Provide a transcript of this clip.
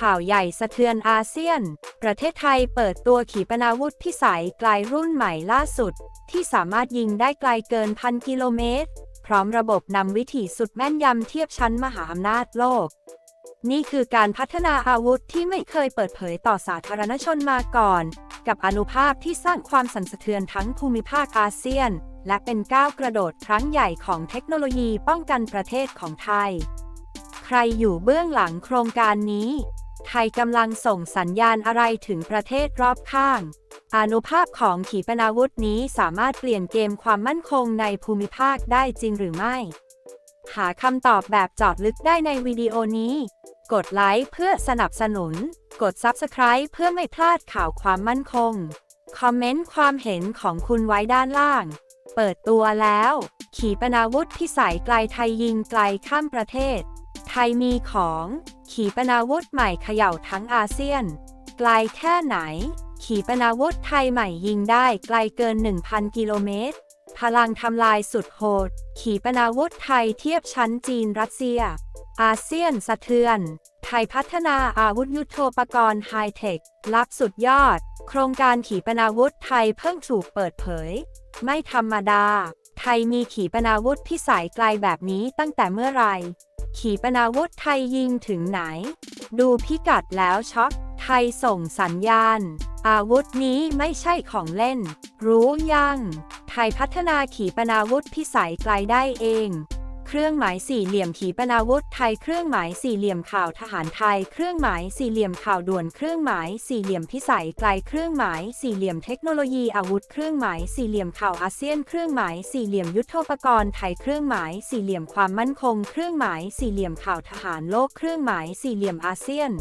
ข่าวใหญ่สะเทือนอาเซียน ประเทศไทยเปิดตัวขีปนาวุธพิสัยไกลรุ่นใหม่ล่าสุด ที่สามารถยิงได้ไกลเกินพันกิโลเมตร พร้อมระบบนำวิถีสุดแม่นยำเทียบชั้นมหาอำนาจโลก นี่คือการพัฒนาอาวุธที่ไม่เคยเปิดเผยต่อสาธารณชนมาก่อน กับอนุภาพที่สร้างความสั่นสะเทือนทั้งภูมิภาคอาเซียน และเป็นก้าวกระโดดครั้งใหญ่ของเทคโนโลยีป้องกันประเทศของไทยใครอยู่เบื้องหลังโครงการนี้ ไทยกำลังส่งสัญญาณอะไรถึงประเทศรอบข้าง อานุภาพของขีปนาวุธนี้สามารถเปลี่ยนเกมความมั่นคงในภูมิภาคได้จริงหรือไม่ หาคำตอบแบบเจอดลึกได้ในวิดีโอนี้ กดไลค์เพื่อสนับสนุน กด Subscribe เพื่อไม่พลาดข่าวความมั่นคง คอมเมนต์ความเห็นของคุณไว้ด้านล่าง เปิดตัวแล้ว ขีปนาวุธพิสัยไกลไทยยิงไกลข้ามประเทศ ไทยมีของ ขีปนาวุธใหม่เขย่าทั้งอาเซียน ไกลแค่ไหน ขีปนาวุธไทยใหม่ยิงได้ไกลเกิน 1,000 กิโลเมตร พลังทำลายสุดโหด ขีปนาวุธไทยเทียบชั้นจีนรัสเซีย อาเซียนสะเทือน ไทยพัฒนาอาวุธยุโทโธปกรณ์ไฮเทคลับสุดยอด โครงการขีปนาวุธไทยเพิ่งถูกเปิดเผย ไม่ธรรมดา ไทยมีขีปนาวุธพิสัยไกลแบบนี้ตั้งแต่เมื่อไหร่ ขีปนาวุธไทยยิงถึงไหน ดูพิกัดแล้วช็อกไทยส่งสัญญาณ อาวุธนี้ไม่ใช่ของเล่น รู้ยัง ไทยพัฒนาขีปนาวุธพิสัยไกลได้เอง เครื่องหมายสี่เหลี่ยมขีปนาวุธไทย เครื่องหมายสี่เหลี่ยมข่าวทหารไทย เครื่องหมายสี่เหลี่ยมข่าวด่วน เครื่องหมายสี่เหลี่ยมพิสัยไกล เครื่องหมายสี่เหลี่ยมเทคโนโลยีอาวุธ เครื่องหมายสี่เหลี่ยมข่าวอาเซียน เครื่องหมายสี่เหลี่ยมยุทโธปกรณ์ไทย เครื่องหมายสี่เหลี่ยมความมั่นคง เครื่องหมายสี่เหลี่ยมข่าวทหารโลก เครื่องหมายสี่เหลี่ยมอาเซียน